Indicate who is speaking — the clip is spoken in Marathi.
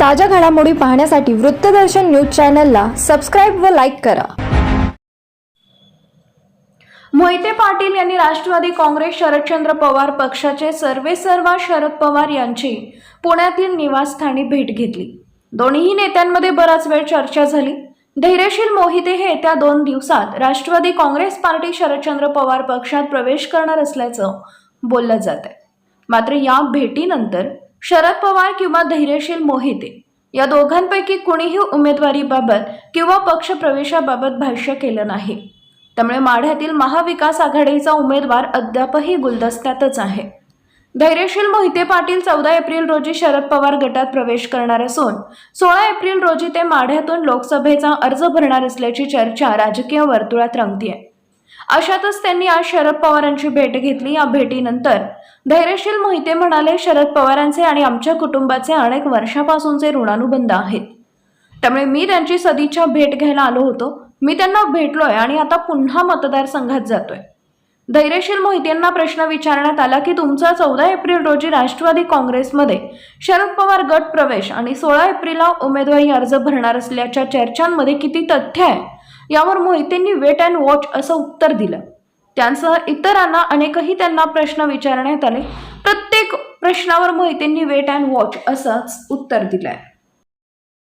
Speaker 1: ताज्या घडामोडी पाहण्यासाठी वृत्तदर्शन न्यूज चॅनलला सबस्क्राईब व लाईक करा.
Speaker 2: मोहिते पाटील यांनी राष्ट्रवादी काँग्रेस शरदचंद्र पवार पक्षाचे सर्वेसर्वा शरद पवार यांची पुण्यातील निवासस्थानी भेट घेतली. दोन्ही नेत्यांमध्ये बराच वेळ चर्चा झाली. धैर्यशील मोहिते हे येत्या दोन दिवसात राष्ट्रवादी काँग्रेस पार्टी शरदचंद्र पवार पक्षात प्रवेश करणार असल्याचं बोललं जात आहे मात्र या भेटीनंतर शरद पवार किंवा धैर्यशील मोहिते. या दोघांपैकी कुणीही उमेदवारीबाबत किंवा पक्ष प्रवेशाबाबत भाष्य केलं नाही. त्यामुळे माढ्यातील महाविकास आघाडीचा उमेदवार अद्यापही गुलदस्त्यातच आहे. धैर्यशील मोहिते पाटील चौदा एप्रिल रोजी शरद पवार गटात प्रवेश करणार असून सोळा एप्रिल रोजी ते माढ्यातून लोकसभेचा अर्ज भरणार असल्याची चर्चा राजकीय वर्तुळात रंगतीये. अशातच त्यांनी आज शरद पवारांची भेट घेतली. या भेटीनंतर धैर्यशील मोहिते म्हणाले शरद पवारांचे आणि आमच्या कुटुंबाचे अनेक वर्षापासूनचे ऋणानुबंध आहेत. त्यामुळे मी त्यांची सदिच्छा भेट घ्यायला आलो होतो. मी त्यांना भेटलोय आणि आता पुन्हा मतदारसंघात जातोय. धैर्यशील मोहितेंना प्रश्न विचारण्यात आला की तुमचा चौदा एप्रिल रोजी राष्ट्रवादी काँग्रेसमध्ये शरद पवार गट प्रवेश आणि सोळा एप्रिलला उमेदवारी अर्ज भरणार असल्याच्या चर्चांमध्ये किती तथ्य आहे? यावर मोहितेंनी वेट अँड वॉच असं उत्तर दिलं. त्यांसह इतरांना अनेकही त्यांना प्रश्न विचारण्यात आले. प्रत्येक प्रश्नावर मोहितेंनी वेट अँड वॉच असंच उत्तर दिलंय.